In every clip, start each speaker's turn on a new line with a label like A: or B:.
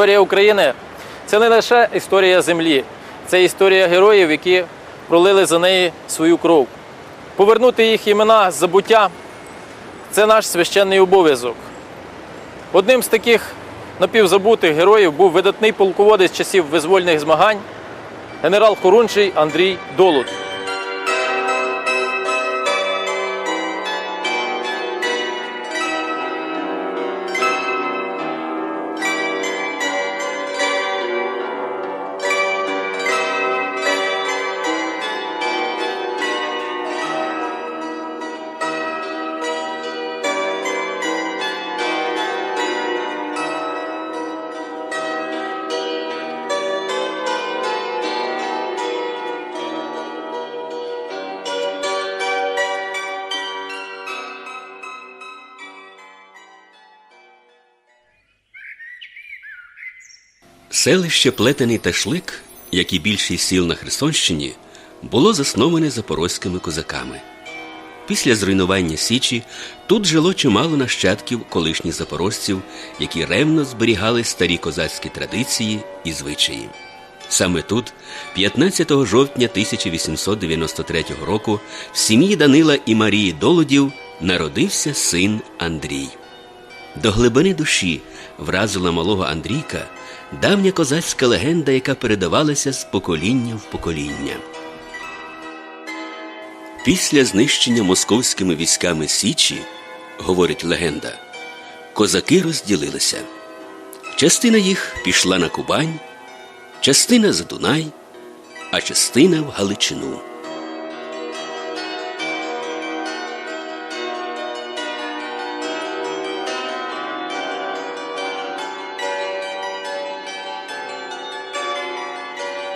A: Історія України це не лише історія землі, це історія героїв, які пролили за неї свою кров. Повернути їх імена з забуття це наш священний обов'язок. Одним з таких напівзабутих героїв був видатний полководець часів визвольних змагань, генерал Хорунчий Андрій Долут.
B: Селище Плетений Ташлик, як і більшість сіл на Херсонщині, було засноване запорозькими козаками. Після зруйнування Січі тут жило чимало нащадків колишніх запорожців, які ревно зберігали старі козацькі традиції і звичаї. Саме тут, 15 жовтня 1893 року, в сім'ї Данила і Марії Долодів народився син Андрій. До глибини душі вразила малого Андрійка давня козацька легенда, яка передавалася з покоління в покоління. Після знищення московськими військами Січі, говорить легенда, козаки розділилися. Частина їх пішла на Кубань, частина за Дунай, а частина в Галичину.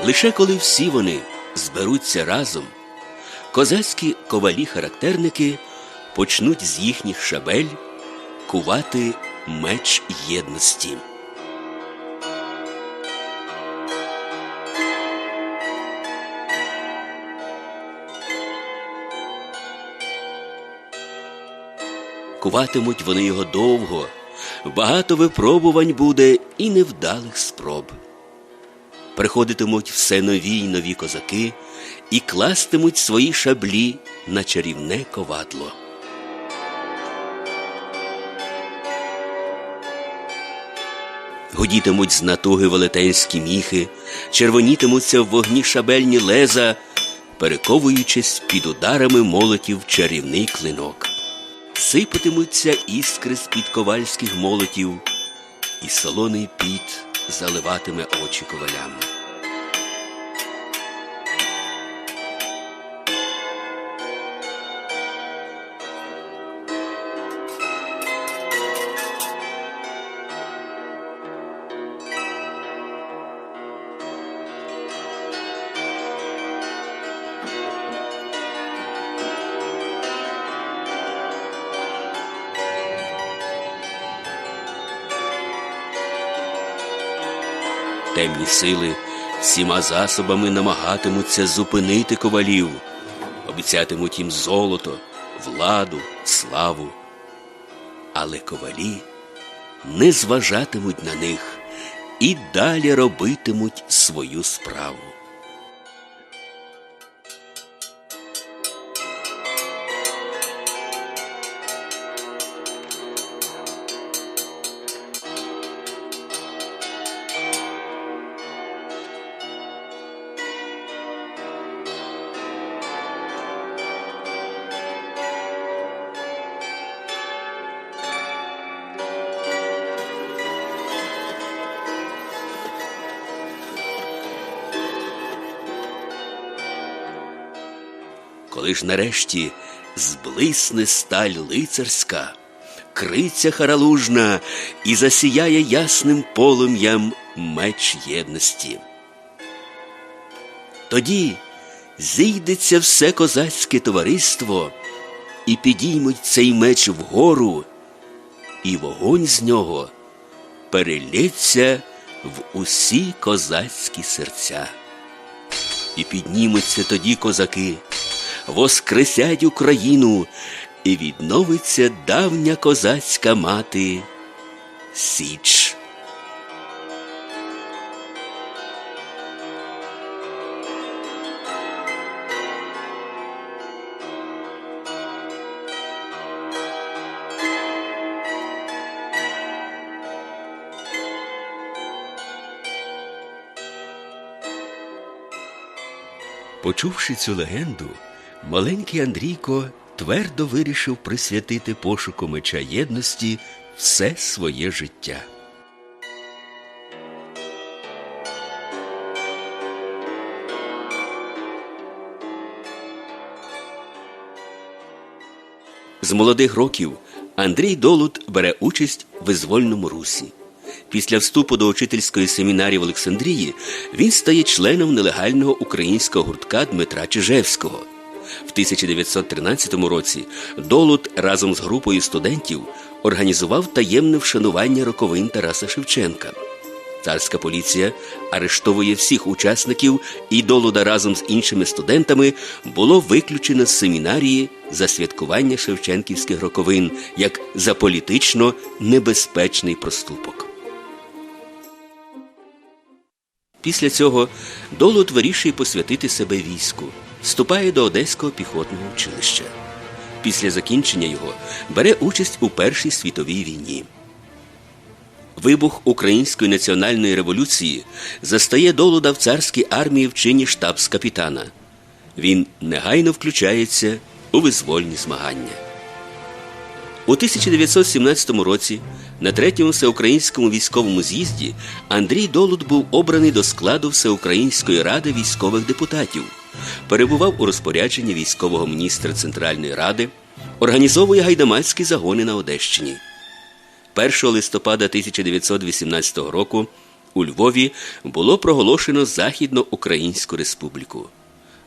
B: Лише коли всі вони зберуться разом, козацькі ковалі-характерники почнуть з їхніх шабель кувати меч єдності. Куватимуть вони його довго, багато випробувань буде і невдалих спроб. Приходитимуть все нові й нові козаки і кластимуть свої шаблі на чарівне ковадло. Гудітимуть з натуги велетенські міхи, червонітимуться в вогні шабельні леза, перековуючись під ударами молотів чарівний клинок. Сипатимуться іскри з-під ковальських молотів, і солоний піт заливатиме очі ковалям. Темні сили всіма засобами намагатимуться зупинити ковалів, обіцятимуть їм золото, владу, славу. Але ковалі не зважатимуть на них і далі робитимуть свою справу. Ж нарешті зблисне сталь лицарська, криця харалужна і засіяє ясним полум'ям меч єдності. Тоді зійдеться все козацьке товариство і підіймуть цей меч вгору, і вогонь з нього перелється в усі козацькі серця. І піднімуться тоді козаки, воскресять Україну, і відновиться давня козацька мати Січ. Почувши цю легенду маленький Андрійко твердо вирішив присвятити пошуку меча єдності все своє життя. З молодих років Андрій Долут бере участь в визвольному русі. Після вступу до учительської семінарії в Олександрії він стає членом нелегального українського гуртка Дмитра Чижевського. В 1913 році Долут разом з групою студентів організував таємне вшанування роковин Тараса Шевченка. Царська поліція арештовує всіх учасників, і Долуда разом з іншими студентами було виключено з семінарії за святкування шевченківських роковин як за політично небезпечний проступок. Після цього Долут вирішує посвятити себе війську, вступає до Одеського піхотного училища. Після закінчення його бере участь у Першій світовій війні. Вибух Української національної революції застає Долуда в царській армії в чині штабс-капітана. Він негайно включається у визвольні змагання. У 1917 році на третьому всеукраїнському військовому з'їзді Андрій Долуд був обраний до складу Всеукраїнської ради військових депутатів, перебував у розпорядженні військового міністра Центральної ради, організовує гайдамацькі загони на Одещині. 1 листопада 1918 року у Львові було проголошено Західноукраїнську республіку.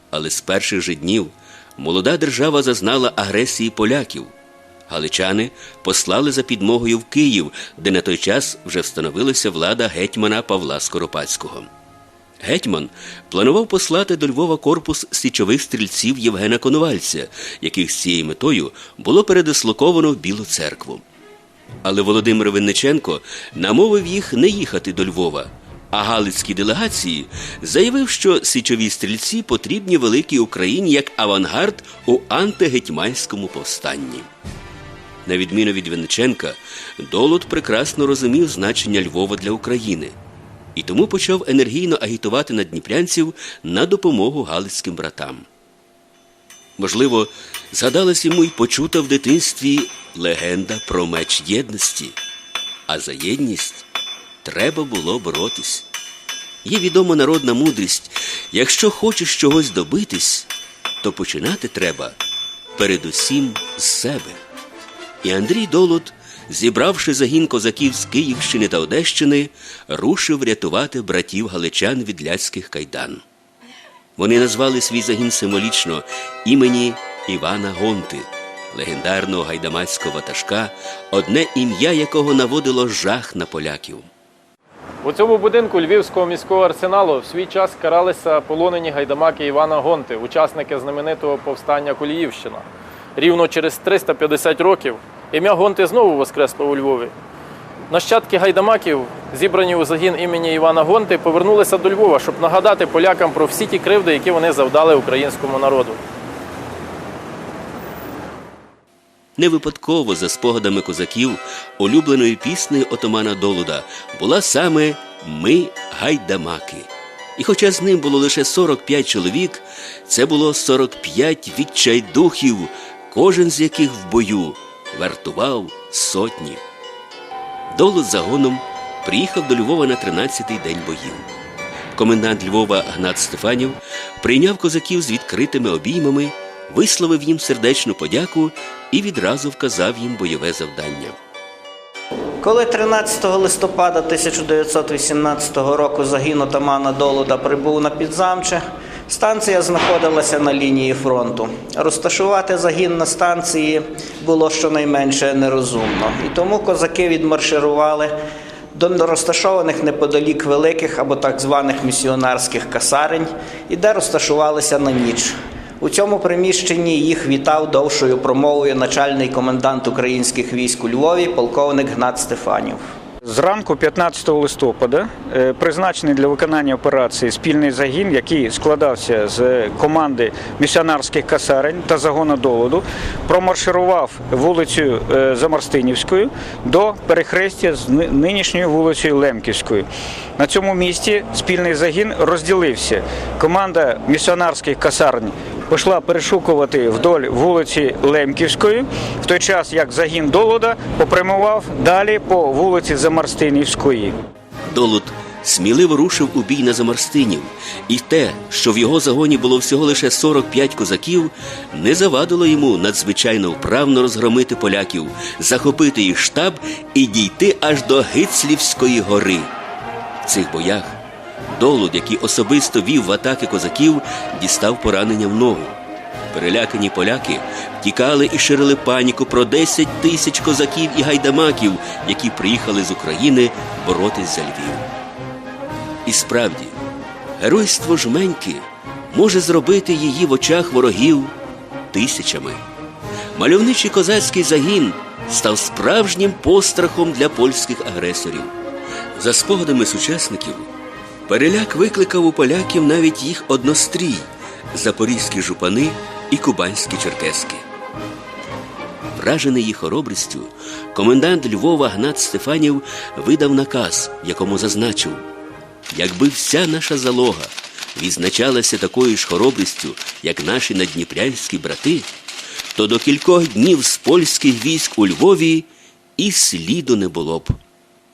B: Але з перших же днів молода держава зазнала агресії поляків. Галичани послали за підмогою в Київ, де на той час вже встановилася влада гетьмана Павла Скоропадського. Гетьман планував послати до Львова корпус січових стрільців Євгена Коновальця, яких з цією метою було передислоковано в Білу церкву. Але Володимир Винниченко намовив їх не їхати до Львова. А галицькій делегації заявив, що січові стрільці потрібні великій Україні як авангард у антигетьманському повстанні. На відміну від Винниченка, Долут прекрасно розумів значення Львова для України і тому почав енергійно агітувати надніпрянців на допомогу галицьким братам. Можливо, згадалась йому й почута в дитинстві легенда про меч єдності, а за єдність треба було боротись. Є відома народна мудрість якщо хочеш чогось добитись, то починати треба передусім з себе. І Андрій Долут, зібравши загін козаків з Київщини та Одещини, рушив рятувати братів галичан від ляцьких кайдан. Вони назвали свій загін символічно імені Івана Гонти, легендарного гайдамацького ватажка, одне ім'я якого наводило жах на поляків.
A: У цьому будинку Львівського міського арсеналу в свій час каралися полонені гайдамаки Івана Гонти, учасники знаменитого повстання Коліївщина. Рівно через 350 років ім'я Гонти знову воскресло у Львові. Нащадки гайдамаків, зібрані у загін імені Івана Гонти, повернулися до Львова, щоб нагадати полякам про всі ті кривди, які вони завдали українському народу.
B: Не випадково, за спогадами козаків, улюбленою піснею отамана Долуда була саме Ми гайдамаки. І хоча з ним було лише 45 чоловік, це було 45 відчайдухів, кожен з яких в бою вартував сотні. Долуд з загоном приїхав до Львова на 13-й день боїв. Комендант Львова Гнат Стефанів прийняв козаків з відкритими обіймами, висловив їм сердечну подяку і відразу вказав їм бойове завдання.
C: Коли 13 листопада 1918 року загін отамана Долуда прибув на Підзамче, станція знаходилася на лінії фронту. Розташувати загін на станції було щонайменше нерозумно, і тому козаки відмарширували до розташованих неподалік великих або так званих місіонарських касарень, і де розташувалися на ніч. У цьому приміщенні їх вітав довшою промовою начальний комендант українських військ у Львові, полковник Гнат Стефанів.
D: Зранку 15 листопада е, призначений для виконання операції спільний загін, який складався з команди місіонарських касарень та загону долоду, промарширував вулицею е, Замарстинівською до перехрестя з нинішньою вулицею Лемківською. На цьому місці спільний загін розділився. Команда місіонарських касарень пішла перешукувати вдоль вулиці Лемківської, в той час як загін Долода попрямував далі по вулиці Замарстинівської.
B: Долут сміливо рушив у бій на Замарстинів, і те, що в його загоні було всього лише 45 козаків, не завадило йому надзвичайно вправно розгромити поляків, захопити їх штаб і дійти аж до Гицлівської гори. В цих боях Долуд, який особисто вів в атаки козаків, дістав поранення в ногу. Перелякані поляки втікали і ширили паніку про 10 тисяч козаків і гайдамаків, які приїхали з України боротись за Львів. І справді, геройство жменьки може зробити її в очах ворогів тисячами. Мальовничий козацький загін став справжнім пострахом для польських агресорів. За спогадами сучасників, переляк викликав у поляків навіть їх однострій запорізькі жупани і кубанські черкески. Вражений їх хоробрістю, комендант Львова Гнат Стефанів видав наказ, якому зазначив: якби вся наша залога відзначалася такою ж хоробрістю, як наші надніпрянські брати, то до кількох днів з польських військ у Львові і сліду не було б.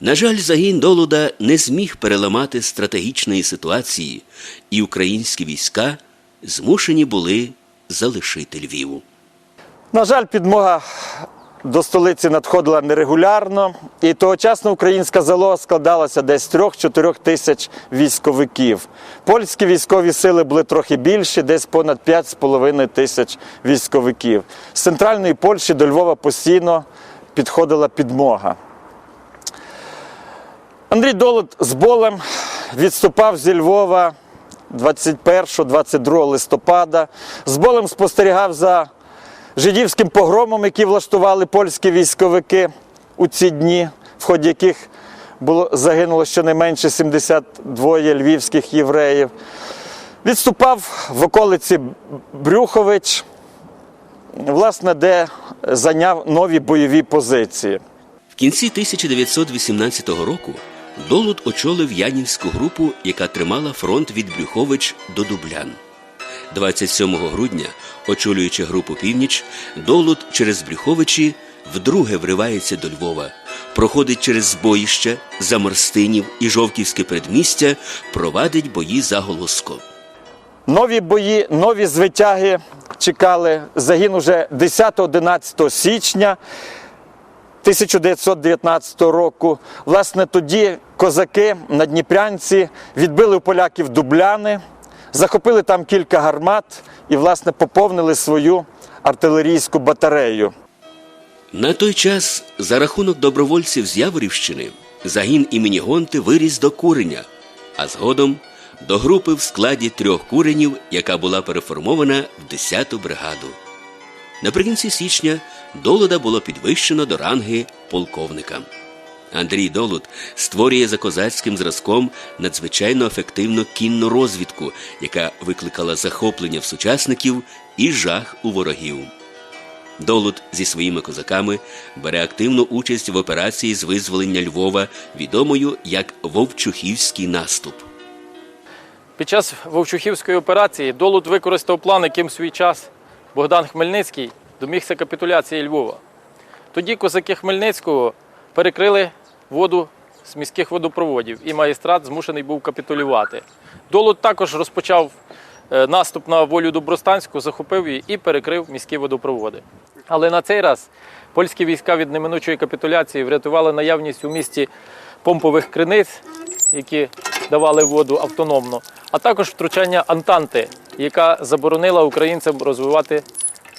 B: На жаль, загін Долуда не зміг переламати стратегічної ситуації, і українські війська змушені були залишити Львів.
E: На жаль, підмога до столиці надходила нерегулярно, і тогочасна українська залога складалася десь з 3-4 тисяч військовиків. Польські військові сили були трохи більші, десь понад 5,5 тисяч військовиків. З центральної Польщі до Львова постійно підходила підмога. Андрій Долот з болем відступав зі Львова 21-22 листопада. З болем спостерігав за жидівським погромом, який влаштували польські військовики у ці дні, в ході яких було загинуло щонайменше 72 львівських євреїв. Відступав в околиці Брюхович, власне, де зайняв нові бойові позиції.
B: В кінці 1918 року Долут очолив Янівську групу, яка тримала фронт від Брюхович до Дублян. 27 грудня, очолюючи групу Північ, Долут через Брюховичі вдруге вривається до Львова, проходить через збоїще, Заморстинів і Жовківське передмістя, провадить бої за Голоско.
E: Нові бої, нові звитяги чекали. Загін уже 10-11 січня 1919 року. Власне, тоді козаки надніпрянці відбили у поляків дубляни, захопили там кілька гармат і, власне, поповнили свою артилерійську батарею.
B: На той час, за рахунок добровольців з Яворівщини, загін імені Гонти виріс до куреня, а згодом до групи в складі трьох куренів, яка була переформована в 10-ту бригаду. Наприкінці січня Долода було підвищено до ранги полковника. Андрій Долуд створює за козацьким зразком надзвичайно ефективну кінну розвідку, яка викликала захоплення в сучасників і жах у ворогів. Долут зі своїми козаками бере активну участь в операції з визволення Львова, відомою як Вовчухівський наступ.
A: Під час Вовчухівської операції Долут використав план, яким свій час Богдан Хмельницький домігся капітуляції Львова. Тоді козаки Хмельницького перекрили воду з міських водопроводів, і магістрат змушений був капітулювати. Долут також розпочав е, наступ на волю Добростанську, захопив її і перекрив міські водопроводи. Але на цей раз польські війська від неминучої капітуляції врятували наявність у місті помпових криниць, які давали воду автономно, а також втручання Антанти, яка заборонила українцям розвивати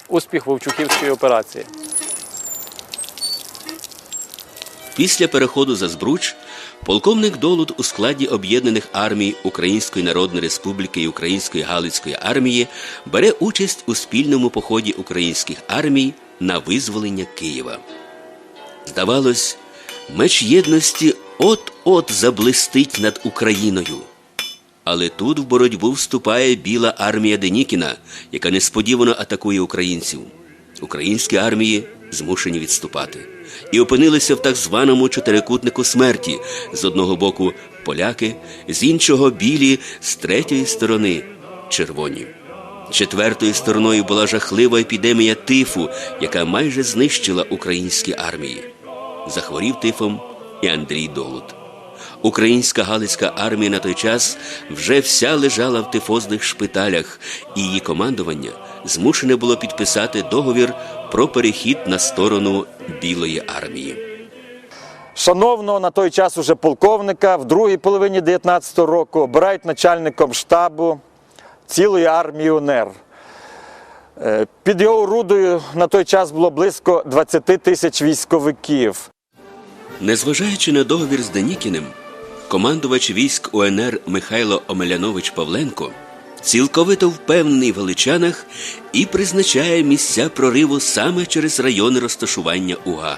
A: успіх Вовчухівської операції.
B: Після переходу за Збруч полковник Долут у складі об'єднаних армій Української Народної Республіки і Української Галицької армії бере участь у спільному поході українських армій на визволення Києва. Здавалось, меч єдності от-от заблистить над Україною. Але тут в боротьбу вступає біла армія Денікіна, яка несподівано атакує українців. Українські армії змушені відступати і опинилися в так званому чотирикутнику смерті з одного боку поляки, з іншого білі, з третьої сторони червоні. Четвертою стороною була жахлива епідемія тифу, яка майже знищила українські армії. Захворів тифом і Андрій Долут. Українська Галицька армія на той час вже вся лежала в тифозних шпиталях, і її командування змушене було підписати договір про перехід на сторону Білої армії.
E: Шановного на той час уже полковника в другій половині 19-го року обирають начальником штабу цілої армії УНР. Е, Під його орудою на той час було близько 20 тисяч військовиків.
B: Незважаючи на договір з Денікіним, командувач військ УНР Михайло Омелянович Павленко цілковито впевнений в галичанах і призначає місця прориву саме через райони розташування УГА.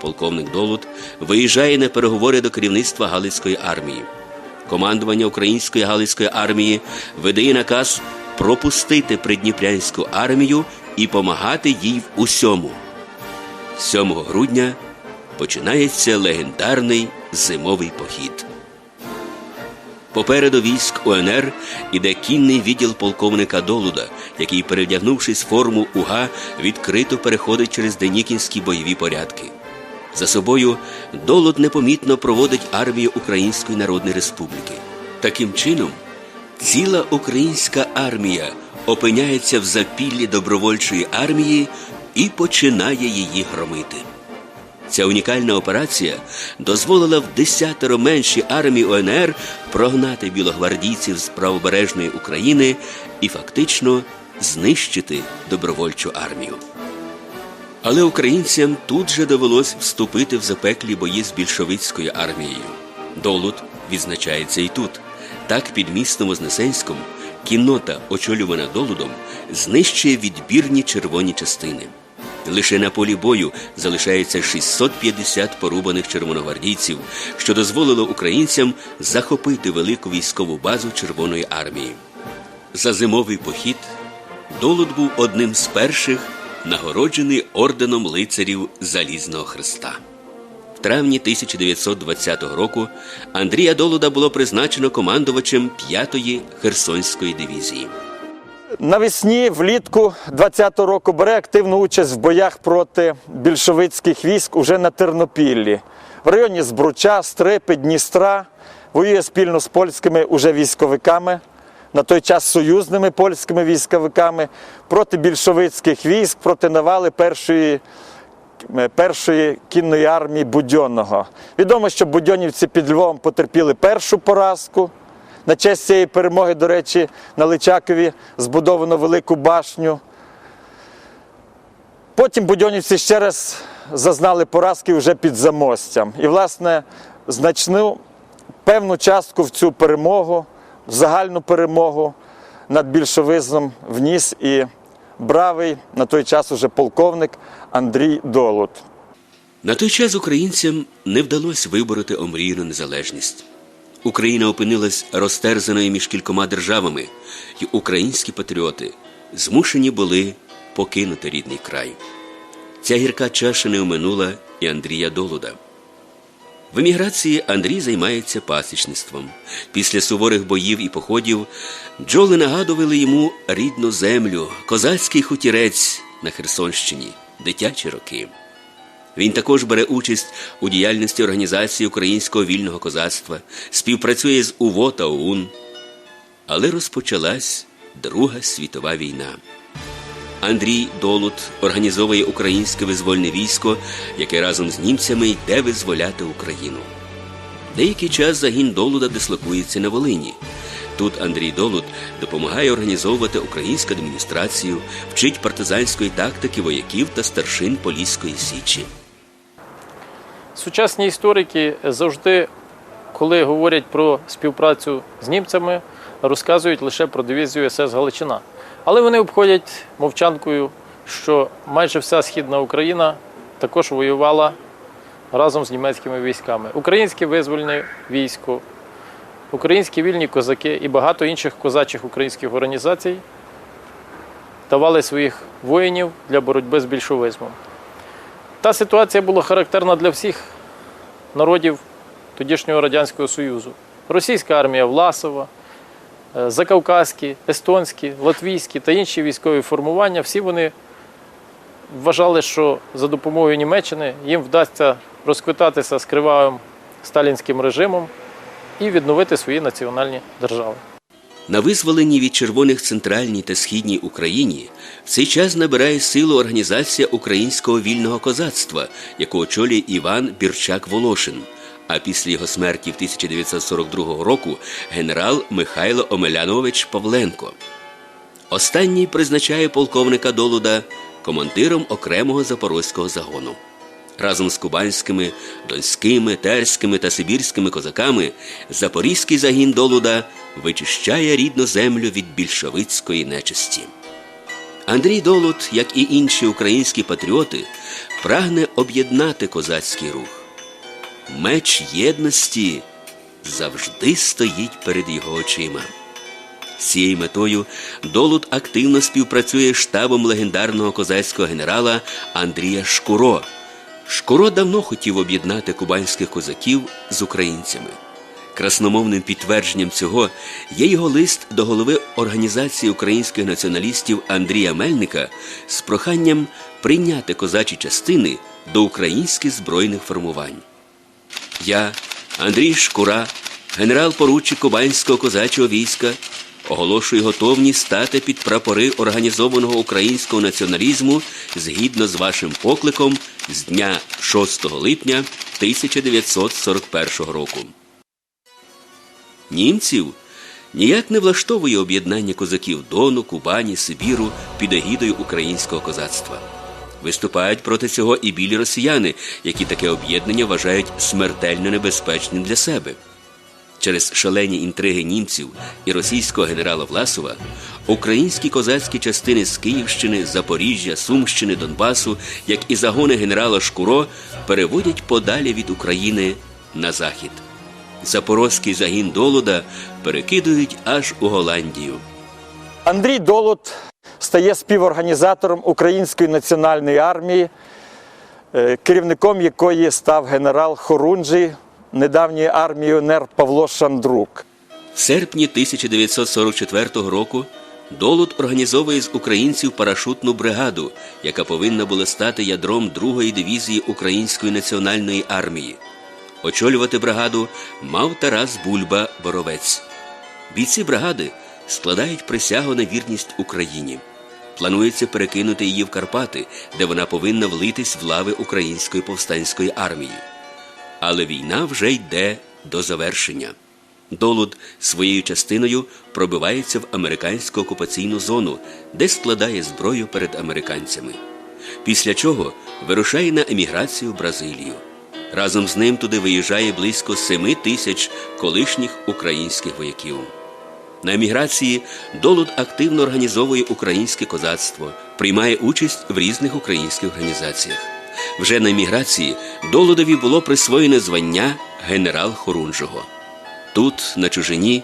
B: Полковник Долут виїжджає на переговори до керівництва Галицької армії. Командування Української Галицької армії видає наказ пропустити Придніпрянську армію і помагати їй в усьому. 7 грудня починається легендарний зимовий похід. Попереду військ УНР іде кінний відділ полковника Долуда, який, перевдягнувшись форму УГА, відкрито переходить через денікінські бойові порядки. За собою Долуд непомітно проводить армію Української Народної Республіки. Таким чином, ціла українська армія опиняється в запіллі добровольчої армії і починає її громити. Ця унікальна операція дозволила в десятеро менші армії ОНР прогнати білогвардійців з правобережної України і фактично знищити добровольчу армію. Але українцям тут же довелось вступити в запеклі бої з більшовицькою армією. Долут відзначається і тут. Так під містом Вознесенськом кіннота, очолювана Долудом, знищує відбірні червоні частини. Лише на полі бою залишається 650 порубаних червоногвардійців, що дозволило українцям захопити велику військову базу Червоної армії. За зимовий похід Долуд був одним з перших нагороджений орденом лицарів Залізного Христа. В травні 1920 року Андрія Долуда було призначено командувачем 5-ї Херсонської дивізії.
E: Навесні, влітку 20-го року бере активну участь в боях проти більшовицьких військ уже на Тернопіллі. В районі Збруча, Стрипи, Дністра воює спільно з польськими уже військовиками, на той час союзними польськими військовиками проти більшовицьких військ, проти навали першої, е, першої кінної армії Будьонного. Відомо, що будьонівці під Львовом потерпіли першу поразку. На честь цієї перемоги, до речі, на Личакові збудовано велику башню. Потім будьонівці ще раз зазнали поразки вже під замостям. І, власне, значну певну частку в цю перемогу, в загальну перемогу над більшовизмом вніс і бравий на той час уже полковник Андрій Долут.
B: На той час українцям не вдалося вибороти омріяну незалежність. Україна опинилась розтерзаною між кількома державами, і українські патріоти змушені були покинути рідний край. Ця гірка чаша не оминула і Андрія Долуда. В еміграції Андрій займається пасічництвом. Після суворих боїв і походів бджоли нагадували йому рідну землю, козацький хутірець на Херсонщині, дитячі роки. Він також бере участь у діяльності організації українського вільного козацтва, співпрацює з УВО та ОУН. Але розпочалась Друга світова війна. Андрій Долут організовує українське визвольне військо, яке разом з німцями йде визволяти Україну. Деякий час загін Долуда дислокується на Волині. Тут Андрій Долут допомагає організовувати українську адміністрацію, вчить партизанської тактики вояків та старшин Поліської Січі.
A: Сучасні історики завжди, коли говорять про співпрацю з німцями, розказують лише про дивізію СС Галичина. Але вони обходять мовчанкою, що майже вся східна Україна також воювала разом з німецькими військами. Українське визвольне військо, українські вільні козаки і багато інших козачих українських організацій давали своїх воїнів для боротьби з більшовизмом. Та ситуація була характерна для всіх народів тодішнього Радянського Союзу. Російська армія Власова, е, закавказькі, естонські, латвійські та інші військові формування, всі вони вважали, що за допомогою Німеччини їм вдасться розквитатися з кривавим сталінським режимом і відновити свої національні держави.
B: На визволенні від червоних центральній та східній Україні в цей час набирає силу організація українського вільного козацтва, яку очолює Іван Бірчак Волошин. А після його смерті в 1942 року генерал Михайло Омелянович Павленко. Останній призначає полковника Долуда командиром окремого запорозького загону. Разом з кубанськими, донськими, терськими та сибірськими козаками запорізький загін Долуда вичищає рідну землю від більшовицької нечисті. Андрій Долуд, як і інші українські патріоти, прагне об'єднати козацький рух. Меч єдності завжди стоїть перед його очима. З цією метою Долуд активно співпрацює з штабом легендарного козацького генерала Андрія Шкуро. Шкуро давно хотів об'єднати кубанських козаків з українцями. Красномовним підтвердженням цього є його лист до голови Організації українських націоналістів Андрія Мельника з проханням прийняти козачі частини до українських збройних формувань. Я, Андрій Шкура, генерал-поручик Кубанського козачого війська, оголошую готовність стати під прапори організованого українського націоналізму згідно з вашим покликом з дня 6 липня 1941 року. Німців ніяк не влаштовує об'єднання козаків Дону, Кубані, Сибіру під егідою українського козацтва. Виступають проти цього і білі росіяни, які таке об'єднання вважають смертельно небезпечним для себе. Через шалені інтриги німців і російського генерала Власова українські козацькі частини з Київщини, Запоріжжя, Сумщини, Донбасу, як і загони генерала Шкуро, переводять подалі від України на захід. Запорозький загін Долуда перекидують аж у Голландію.
E: Андрій Долут стає співорганізатором Української національної армії, е, керівником якої став генерал Хорунжий недавньої армії УНР Павло Шандрук.
B: В серпні 1944 року Долуд організовує з українців парашутну бригаду, яка повинна була стати ядром другої дивізії Української національної армії. Очолювати бригаду мав Тарас Бульба Боровець. Бійці бригади складають присягу на вірність Україні. Планується перекинути її в Карпати, де вона повинна влитись в лави української повстанської армії. Але війна вже йде до завершення. Долуд своєю частиною пробивається в американську окупаційну зону, де складає зброю перед американцями. Після чого вирушає на еміграцію в Бразилію. Разом з ним туди виїжджає близько семи тисяч колишніх українських вояків. На еміграції Долуд активно організовує українське козацтво, приймає участь в різних українських організаціях. Вже на еміграції Долудові було присвоєне звання генерал Хорунжого. Тут, на чужині,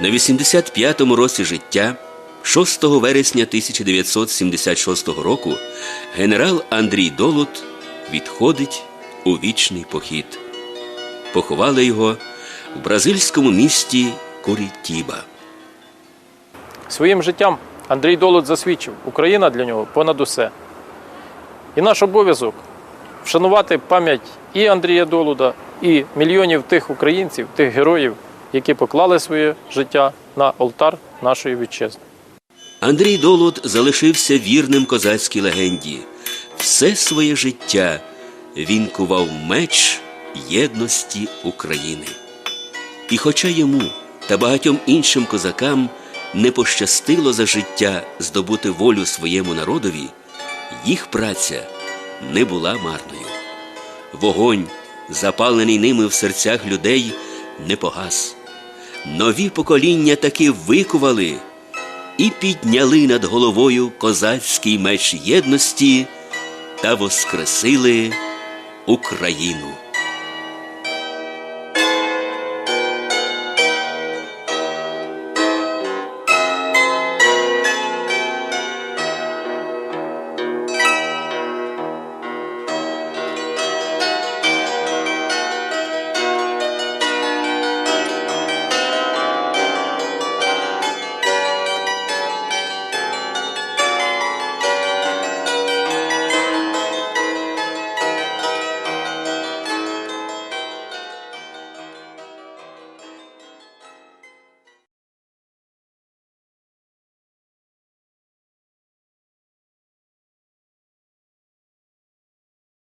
B: на 85-му році життя, 6 вересня 1976 року, генерал Андрій Долуд відходить у вічний похід. Поховали його в бразильському місті Курітіба.
A: Своїм життям Андрій Долуд засвідчив, Україна для нього понад усе. І наш обов'язок вшанувати пам'ять і Андрія Долуда, і мільйонів тих українців, тих героїв, які поклали своє життя на олтар нашої вітчизни.
B: Андрій Долуд залишився вірним козацькій легенді. Все своє життя він кував меч єдності України. І хоча йому та багатьом іншим козакам не пощастило за життя здобути волю своєму народові, їх праця не була марною. Вогонь, запалений ними в серцях людей, не погас. Нові покоління таки викували і підняли над головою козацький меч єдності та воскресили Україну.